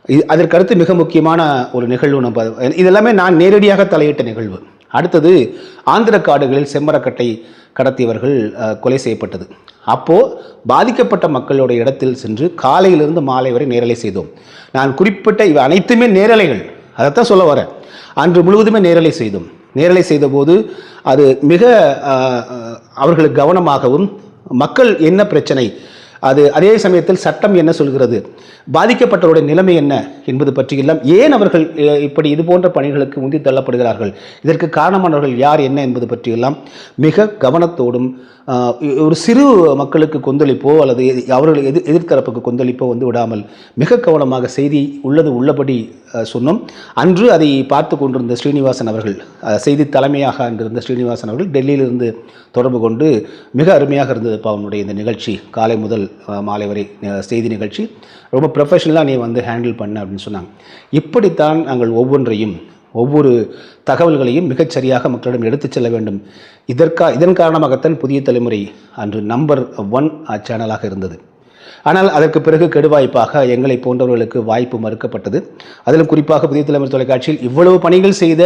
இது அதற்கடுத்து மிக முக்கியமான ஒரு நிகழ்வு நம்ம இதெல்லாமே நான் நேரடியாக தலையிட்ட நிகழ்வு. அடுத்தது ஆந்திர காடுகளில் செம்மரக்கட்டை கடத்தியவர்கள் கொலை செய்யப்பட்டது. அப்போது பாதிக்கப்பட்ட மக்களோட இடத்தில் சென்று காலையிலிருந்து மாலை வரை நேரலை செய்தோம். நான் குறிப்பிட்ட இவை அனைத்துமே நேரலைகள். அதைத்தான் சொல்ல வரேன். அன்று முழுவதுமே நேரலை செய்தோம். நேரலை செய்தபோது அது மிக அவர்களுக்கு கவனமாகவும் மக்கள் என்ன பிரச்சனை அது அதே சமயத்தில் சட்டம் என்ன சொல்கிறது? பாதிக்கப்பட்டவருடைய நிலைமை என்ன என்பது பற்றியெல்லாம் ஏன் அவர்கள் இப்படி இது போன்ற பணிகளுக்கு உந்தி தள்ளப்படுகிறார்கள்? இதற்கு காரணமானவர்கள் யார் என்ன என்பது பற்றியெல்லாம் மிக கவனத்தோடும் ஒரு சிறு மக்களுக்கு கொந்தளிப்போ அல்லது அவர்கள் எதிர் எதிர்த்தரப்புக்கு கொந்தளிப்போ வந்து விடாமல் மிக கவனமாக செய்தி உள்ளது உள்ளபடி சொன்னோம். அன்று அதை பார்த்து கொண்டிருந்த ஸ்ரீனிவாசன் அவர்கள் செய்தி தலைமையாக அன்றிருந்த ஸ்ரீனிவாசன் அவர்கள் டெல்லியிலிருந்து தொடர்பு கொண்டு மிக அருமையாக இருந்தது அவனுடைய இந்த நிகழ்ச்சி. காலை முதல் மாலை வரை செய்தி நிகழ்ச்சி. ரொம்ப ப்ரொஃபஷனலாக நீ வந்து ஹேண்டில் பண்ண அப்படின்னு சொன்னாங்க. இப்படித்தான் நாங்கள் ஒவ்வொன்றையும் ஒவ்வொரு தகவல்களையும் மிகச்சரியாக மக்களிடம் எடுத்துச் செல்ல வேண்டும். இதற்கா இதன் காரணமாகத்தான் புதிய தலைமுறை அன்று நம்பர் ஒன் சேனலாக இருந்தது. ஆனால் அதற்கு பிறகு கெடுவாய்ப்பாக எங்களை போன்றவர்களுக்கு வாய்ப்பு மறுக்கப்பட்டது. அதிலும் குறிப்பாக புதிய தலைமை தொலைக்காட்சியில் இவ்வளவு பணிகள் செய்த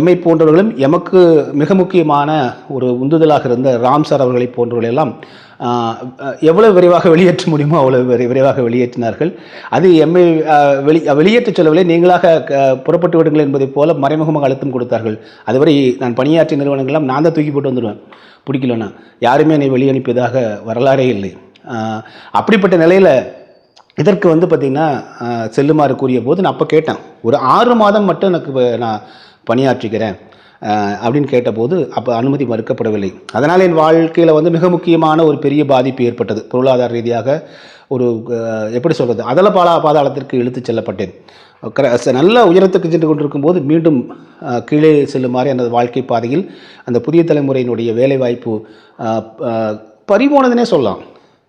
எம்மை போன்றவர்களும் எமக்கு மிக முக்கியமான ஒரு உந்துதலாக இருந்த ராம் சார் அவர்களை போன்றவர்களெல்லாம் எல்லாம் எவ்வளவு விரைவாக வெளியேற்ற முடியுமோ அவ்வளவு விரைவாக வெளியேற்றினார்கள். அது எம்மை வெளி வெளியேற்றச் சொல்லவில்லை நீங்களாக புறப்பட்டு விடுங்கள் என்பதைப் போல மறைமுகமாக அழுத்தம் கொடுத்தார்கள். அதுவரை நான் பணியாற்றிய நிறுவனங்கள்லாம் நான் தான் தூக்கி போட்டு வந்துடுவேன். பிடிக்கலன்னா யாருமே என்னை வெளியனுப்பியதாக வரலாறே இல்லை. அப்படிப்பட்ட நிலையில் இதற்கு வந்து பார்த்திங்கன்னா செல்லுமாறு கூறிய போது நான் அப்போ கேட்டேன். ஒரு ஆறு மாதம் மட்டும் எனக்கு நான் பணியாற்றிக்கிறேன் அப்படின்னு கேட்டபோது அப்போ அனுமதி மறுக்கப்படவில்லை. அதனால் என் வாழ்க்கையில் வந்து மிக முக்கியமான ஒரு பெரிய பாதிப்பு ஏற்பட்டது. பொருளாதார ரீதியாக ஒரு எப்படி சொல்கிறது அதல பாலா பாதாளத்திற்கு இழுத்து செல்லப்பட்டேன். நல்ல உயரத்துக்கு சென்று கொண்டிருக்கும் போது மீண்டும் கீழே செல்லுமாறு எனது வாழ்க்கை பாதையில் அந்த புதிய தலைமுறையினுடைய வேலைவாய்ப்பு பறிபோனதுனே சொல்லலாம்.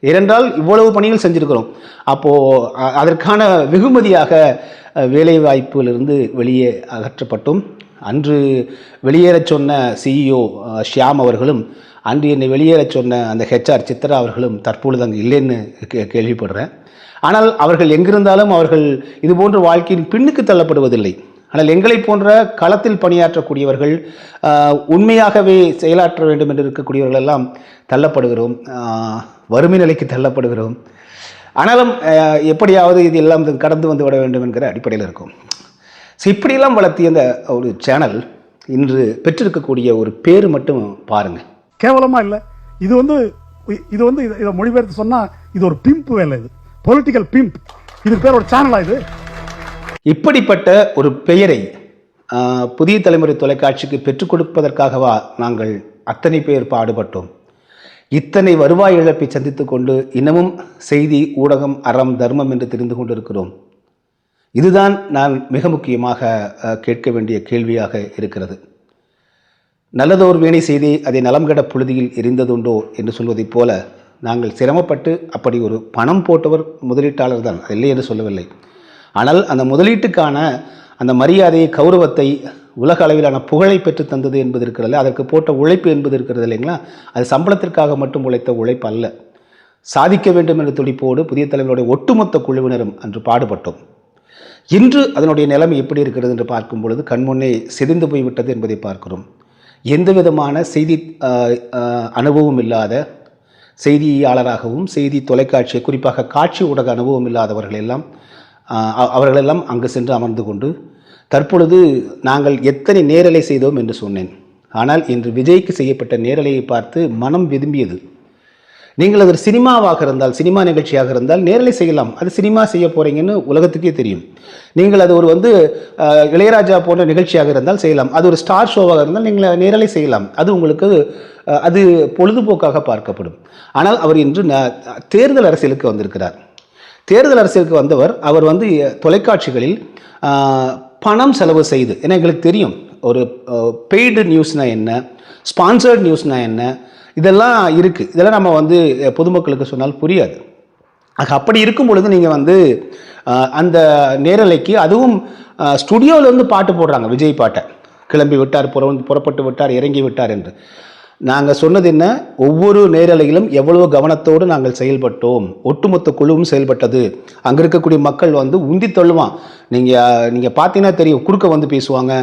ஏனென்றால் இவ்வளவு பணிகள் செஞ்சுருக்கிறோம். அப்போது அதற்கான வெகுமதியாக வேலைவாய்ப்பிலிருந்து வெளியே அகற்றப்பட்டோம். அன்று வெளியேறச் சொன்ன சிஇஓ ஷியாம் அவர்களும் அன்று என்னை வெளியேறச் சொன்ன அந்த ஹெச்ஆர் சித்ரா அவர்களும் தற்பொழுது அங்கே இல்லைன்னு கே- கேள்விப்படுறேன். ஆனால் அவர்கள் எங்கிருந்தாலும் அவர்கள் இதுபோன்ற வாழ்க்கையின் பின்னுக்கு தள்ளப்படுவதில்லை. ஆனால் எங்களைப் போன்ற களத்தில் பணியாற்றக்கூடியவர்கள் உண்மையாகவே செயலாற்ற வேண்டும் என்று இருக்கக்கூடியவர்கள் எல்லாம் தள்ளப்படுகிறோம். வறுமை நிலைக்கு தள்ளப்படுகிறோம். ஆனாலும் எப்படியாவது இது எல்லாம் கடந்து வந்து விட வேண்டும் என்கிற அடிப்படையில் இருக்கும். ஸோ இப்படியெல்லாம் வளர்த்திய அந்த ஒரு சேனல் இன்று பெற்றிருக்கக்கூடிய ஒரு பேர் மட்டும் பாருங்கள் கேவலமாக இல்லை. இது வந்து இது வந்து இதை மொழிபெயர்த்து சொன்னால் இது ஒரு பிம்ப் வேலை இது. பொலிட்டிக்கல் பிம்ப் இதுக்கு பேர் ஒரு சேனலாக இது. இப்படிப்பட்ட ஒரு பெயரை புதிய தலைமுறை தொலைக்காட்சிக்கு பெற்றுக் கொடுப்பதற்காகவா நாங்கள் அத்தனை பேர் பாடுபட்டோம். இத்தனை வருவாய் இழப்பை சந்தித்துக் கொண்டு இன்னமும் செய்தி ஊடகம் அறம் தர்மம் என்று தெரிந்து கொண்டிருக்கிறோம். இதுதான் நான் மிக முக்கியமாக கேட்க வேண்டிய கேள்வியாக இருக்கிறது. நல்லதோர் வேணை செய்தி அதை நலம் கெட புழுதியில் எரிந்ததுண்டோ என்று சொல்வதைப் போல நாங்கள் சிரமப்பட்டு அப்படி ஒரு பணம் போட்டவர் முதலீட்டாளர் தான் இல்லை என்று சொல்லவில்லை. ஆனால் அந்த முதலீட்டுக்கான அந்த மரியாதையை கௌரவத்தை உலக அளவிலான புகழை பெற்று தந்தது என்பது இருக்கிறதில்ல அதற்கு போட்ட உழைப்பு என்பது இருக்கிறது இல்லைங்களா? அது சம்பளத்திற்காக மட்டும் உழைத்த உழைப்பு அல்ல. சாதிக்க வேண்டும் என்ற துடிப்போடு புதிய தலைவருடைய ஒட்டுமொத்த குழுவினரும் அன்று பாடுபட்டோம். இன்று அதனுடைய நிலைமை எப்படி இருக்கிறது என்று பார்க்கும் பொழுது கண்முன்னே சிதைந்து போய்விட்டது என்பதை பார்க்கிறோம். எந்த விதமான செய்தி அனுபவம் இல்லாத செய்தியாளராகவும் செய்தி தொலைக்காட்சி குறிப்பாக காட்சி ஊடக அனுபவம் இல்லாதவர்கள் எல்லாம் அவர்களெல்லாம் அங்கு சென்று அமர்ந்து கொண்டு தற்பொழுது நாங்கள் எத்தனை நேரலை செய்தோம்? என்று சொன்னேன். ஆனால் இன்று விஜய்க்கு செய்யப்பட்ட நேரலையை பார்த்து மனம் விரும்பியது. நீங்கள் அது சினிமாவாக இருந்தால் சினிமா நிகழ்ச்சியாக இருந்தால் நேரலை செய்யலாம். அது சினிமா செய்ய போகிறீங்கன்னு உலகத்துக்கே தெரியும். நீங்கள் அது ஒரு வந்து இளையராஜா போன்ற நிகழ்ச்சியாக இருந்தால் செய்யலாம். அது ஒரு ஸ்டார் ஷோவாக இருந்தால் நீங்கள் நேரலை செய்யலாம். அது உங்களுக்கு அது பொழுதுபோக்காக பார்க்கப்படும். ஆனால் அவர் இன்று தேர்தல் அரசியலுக்கு வந்திருக்கிறார். தேர்தல் அரசியலுக்கு வந்தவர் அவர் வந்து தொலைக்காட்சிகளில் பணம் செலவு செய்து ஏன்னா எங்களுக்கு தெரியும் ஒரு பெய்டு நியூஸ்னால் என்ன ஸ்பான்சர்ட் நியூஸ்னால் என்ன இதெல்லாம் இருக்குது இதெல்லாம் நம்ம வந்து பொதுமக்களுக்கு சொன்னால் புரியாது. ஆக அப்படி இருக்கும் பொழுது நீங்கள் வந்து அந்த நேரலைக்கு அதுவும் ஸ்டுடியோவில் வந்து பாட்டு போடுறாங்க விஜய் பாட்டை. கிளம்பி விட்டார் புற புறப்பட்டு விட்டார் இறங்கி விட்டார் என்று. நாங்கள் சொன்னது என்ன? ஒவ்வொரு நேரலையிலும் எவ்வளவு கவனத்தோடு நாங்கள் செயல்பட்டோம். ஒட்டுமொத்த குழுவும் செயல்பட்டது. அங்கே இருக்கக்கூடிய மக்கள் வந்து உந்தி தள்ளுவான். நீங்கள் நீங்கள் பார்த்தீங்கன்னா தெரியும் குறுக்க வந்து பேசுவாங்க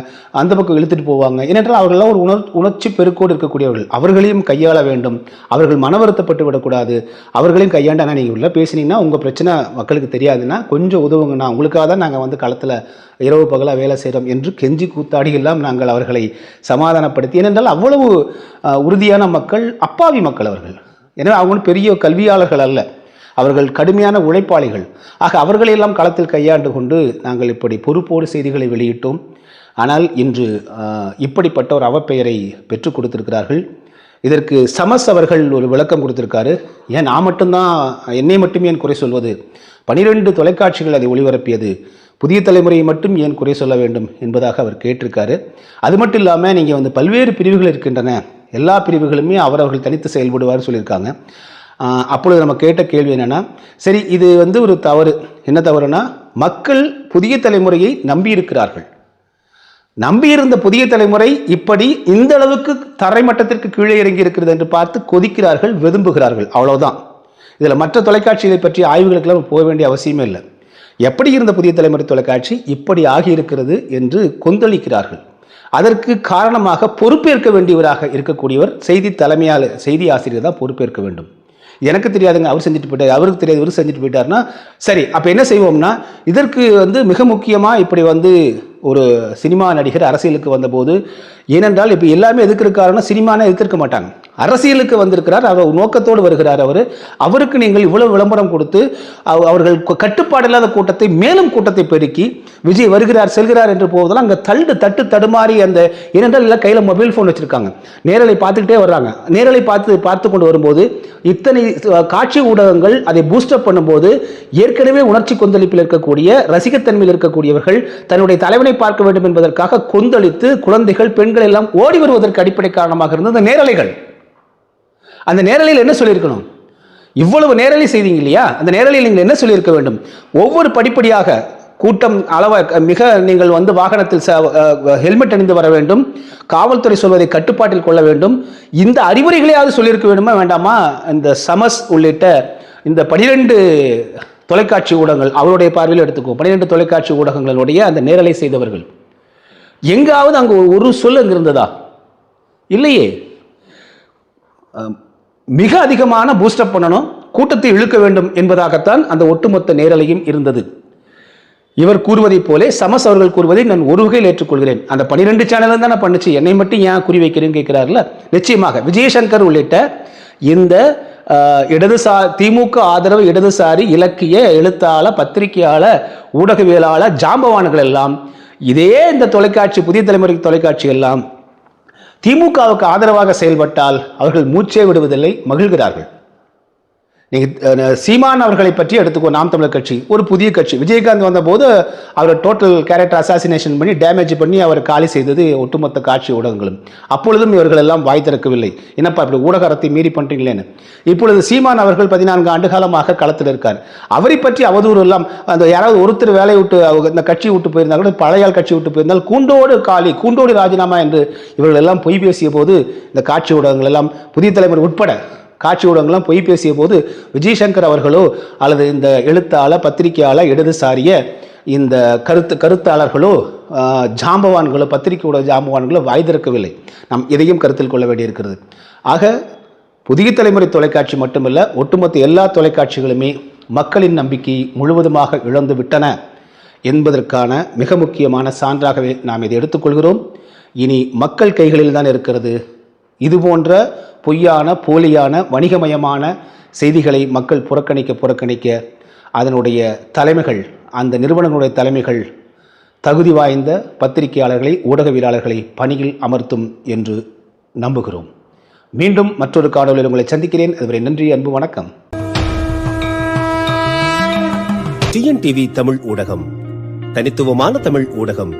அந்த பக்கம் இழுத்துட்டு போவாங்க. ஏனென்றால் அவர்களெல்லாம் ஒரு உணர் உணர்ச்சி பெருக்கோடு இருக்கக்கூடியவர்கள். அவர்களையும் கையாள வேண்டும். அவர்கள் மன வருத்தப்பட்டு விடக்கூடாது. அவர்களையும் கையாண்டானா நீங்கள் உள்ள பேசுனீங்கன்னா உங்கள் பிரச்சனை மக்களுக்கு தெரியாதுன்னா கொஞ்சம் உதவுங்கண்ணா. உங்களுக்காக தான் நாங்கள் வந்து களத்தில் இரவு பகலாக வேலை செய்கிறோம் என்று கெஞ்சி கூத்தாடி எல்லாம் நாங்கள் அவர்களை சமாதானப்படுத்தி ஏனென்றால் அவ்வளவு உறுதியான மக்கள் அப்பாவி மக்கள் அவர்கள். எனவே அவங்க பெரிய கல்வியாளர்கள் அல்ல. அவர்கள் கடுமையான உழைப்பாளிகள். ஆக அவர்களையெல்லாம் களத்தில் கையாண்டு கொண்டு நாங்கள் இப்படி பொறுப்போடு செய்திகளை வெளியிட்டோம். ஆனால் இன்று இப்படிப்பட்ட ஒரு அவப்பெயரை பெற்றுக் கொடுத்திருக்கிறார்கள். இதற்கு சமஸ் அவர்கள் ஒரு விளக்கம் கொடுத்திருக்காரு. ஏன் நான் மட்டும்தான் என்னை மட்டும் ஏன் குறை சொல்வது? பனிரெண்டு தொலைக்காட்சிகள் அதை ஒளிபரப்பியது. புதிய தலைமுறையை மட்டும் ஏன் குறை சொல்ல வேண்டும் என்பதாக அவர் கேட்டிருக்காரு. அது மட்டும் இல்லாமல் நீங்கள் வந்து பல்வேறு பிரிவுகள் இருக்கின்றன. எல்லா பிரிவுகளுமே அவரவர்கள் தனித்து செயல்படுவார்னு சொல்லியிருக்காங்க. அப்பொழுது நம்ம கேட்ட கேள்வி என்னென்னா சரி இது வந்து ஒரு தவறு. என்ன தவறுனா மக்கள் புதிய தலைமுறையை நம்பி இருக்கிறார்கள் நம்பியிருந்த புதிய தலைமுறை இப்படி இந்த அளவுக்கு தரைமட்டத்திற்கு கீழே இறங்கி இருக்கிறது என்று பார்த்து கொதிக்கிறார்கள் விரும்புகிறார்கள் அவ்வளவுதான். இதில் மற்ற தொலைக்காட்சிகளை பற்றி ஆய்வுகளுக்கெல்லாம் போக வேண்டிய அவசியமே இல்லை. எப்படி இருந்த புதிய தலைமுறை தொலைக்காட்சி இப்படி ஆகியிருக்கிறது என்று கொந்தளிக்கிறார்கள். அதற்கு காரணமாக பொறுப்பேற்க வேண்டியவராக இருக்கக்கூடியவர் செய்தி தலைமையாளர் செய்தி ஆசிரியர் தான் பொறுப்பேற்க வேண்டும். எனக்கு தெரியாதுங்க அவர் செஞ்சுட்டு போயிட்டார். அவருக்கு தெரியாது இவர் செஞ்சுட்டு போயிட்டாருன்னா சரி அப்போ என்ன செய்வோம்னா இதற்கு வந்து மிக முக்கியமாக இப்படி வந்து ஒரு சினிமா நடிகர் அரசியலுக்கு வந்தபோது ஏனென்றால் இப்போ எல்லாமே எதுக்கு இருக்காருன்னா சினிமானே எதிர்த்திருக்க மாட்டாங்க. அரசியலுக்கு வந்திருக்கிறார் அவர் நோக்கத்தோடு வருகிறார் அவர். அவருக்கு நீங்கள் இவ்வளவு விளம்பரம் கொடுத்து அவர்கள் கட்டுப்பாடில்லாத கட்டுப்பாடு இல்லாத கூட்டத்தை மேலும் கூட்டத்தை பெருக்கி விஜய் வருகிறார் செல்கிறார் என்று போவதெல்லாம் அங்கே தள்ளு தட்டு தடுமாறி அந்த ஏனென்றால் இல்லை கையில் மொபைல் ஃபோன் வச்சுருக்காங்க. நேரலை பார்த்துக்கிட்டே வர்றாங்க. நேரலை பார்த்து பார்த்து கொண்டு வரும்போது இத்தனை காட்சி ஊடகங்கள் அதை பூஸ்டப் பண்ணும்போது ஏற்கனவே உணர்ச்சி கொந்தளிப்பில் இருக்கக்கூடிய ரசிகத்தன்மையில் இருக்கக்கூடியவர்கள் தன்னுடைய தலைவனை பார்க்க வேண்டும் என்பதற்காக கொந்தளித்து குழந்தைகள் பெண்கள் எல்லாம் ஓடி வருவதற்கு அடிப்படை காரணமாக இருந்தது அந்த நேரலைகள். அந்த நேரலையில் என்ன சொல்லியிருக்கணும்? இவ்வளவு நேரலை செய்தீங்க இல்லையா? அந்த நேரலையில் நீங்கள் என்ன சொல்லியிருக்க வேண்டும்? ஒவ்வொரு படிப்படியாக கூட்டம் அளவ மிக நீங்கள் வந்து வாகனத்தில் ஹெல்மெட் அணிந்து வர வேண்டும் காவல்துறை சொல்வதை கட்டுப்பாட்டில் கொள்ள வேண்டும். இந்த அறிவுரைகளையாவது சொல்லியிருக்க வேண்டுமா வேண்டாமா? இந்த சமஸ் உள்ளிட்ட இந்த பனிரெண்டு தொலைக்காட்சி ஊடகங்கள் அவருடைய பார்வையில் எடுத்துக்கோ பன்னிரெண்டு தொலைக்காட்சி ஊடகங்களுடைய அந்த நேரலை செய்தவர்கள். எங்காவது அங்கே ஒரு சொல் அங்கே இருந்ததா இல்லையே மிக அதிகமான பூஸ்டப் பண்ணணும் கூட்டத்தை இழுக்க வேண்டும் என்பதாகத்தான் அந்த ஒட்டுமொத்த நேரலையும் இருந்தது. இவர் கூறுவதைப் போலே சமஸ் அவர்கள் கூறுவதை நான் ஒரு வகையில் ஏற்றுக்கொள்கிறேன். அந்த பனிரெண்டு சேனலும் நான் பண்ணுச்சு என்னை மட்டும் ஏன் குறி வைக்கிறேன்னு கேட்கிறார்ல? நிச்சயமாக விஜயசங்கர் உள்ளிட்ட இந்த இடதுசா திமுக ஆதரவு இடதுசாரி இலக்கிய எழுத்தாளர் பத்திரிகையாளர் ஊடகவியலாளர் ஜாம்பவான்கள் எல்லாம் இதே இந்த தொலைக்காட்சி புதிய தலைமுறை தொலைக்காட்சி எல்லாம் திமுகவுக்கு ஆதரவாக செயல்பட்டால் அவர்கள் மூச்சே விடுவதில்லை மகிழ்கிறார்கள். நீங்கள் சீமான் அவர்களை பற்றி எடுத்துக்கோ. நாம் தமிழர் கட்சி ஒரு புதிய கட்சி. விஜயகாந்த் வந்தபோது அவரை டோட்டல் கேரக்டர் அசாசினேஷன் பண்ணி டேமேஜ் பண்ணி அவரை காலி செய்தது ஒட்டுமொத்த காட்சி ஊடகங்களும். அப்பொழுதும் இவர்கள் எல்லாம் வாய் திறக்கவில்லை. என்னப்பா இப்படி ஊடகரத்தை மீறி பண்ணுறீங்களேன்னு இப்பொழுது சீமான் அவர்கள் பதினான்கு ஆண்டு காலமாக களத்தில் இருக்கார். அவரை பற்றி அவதூறு எல்லாம் அந்த யாராவது ஒருத்தர் வேலையை விட்டு இந்த கட்சி விட்டு போயிருந்தால் கூட பழையால் கட்சி விட்டு போயிருந்தால் கூண்டோடு காலி கூண்டோடு ராஜினாமா என்று இவர்கள் எல்லாம் பொய் பேசிய போது இந்த காட்சி ஊடகங்கள் எல்லாம் புதிய தலைமுறை உட்பட காட்சி ஊடகங்கள்லாம் பொய் பேசிய போது விஜயசங்கர் அவர்களோ அல்லது இந்த எழுத்தாளர் பத்திரிகையாளர் இடதுசாரிய இந்த கருத்து கருத்தாளர்களோ ஜாம்பவான்களோ பத்திரிகை ஊடக ஜாம்பவான்களோ வாய் திறக்கவில்லை. நாம் இதையும் கருத்தில் கொள்ள வேண்டியிருக்கிறது. ஆக புதிய தலைமுறை தொலைக்காட்சி மட்டுமல்ல ஒட்டுமொத்த எல்லா தொலைக்காட்சிகளுமே மக்களின் நம்பிக்கை முழுவதுமாக இழந்து விட்டன என்பதற்கான மிக முக்கியமான சான்றாகவே நாம் இதை எடுத்துக்கொள்கிறோம். இனி மக்கள் கைகளில் தான் இருக்கிறது இது போன்ற பொய்யான போலியான வணிகமயமான செய்திகளை மக்கள் புறக்கணிக்க புறக்கணிக்க அதனுடைய தலைமைகள் அந்த நிறுவனங்களுடைய தலைமைகள் தகுதி வாய்ந்த பத்திரிகையாளர்களை ஊடகவியலாளர்களை பணியில் அமர்த்தும் என்று நம்புகிறோம். மீண்டும் மற்றொரு காணொலியில் உங்களை சந்திக்கிறேன். அதுவரை நன்றி அன்பு வணக்கம். டிஎன்டிவி தமிழ் ஊடகம் தனித்துவமான தமிழ் ஊடகம்.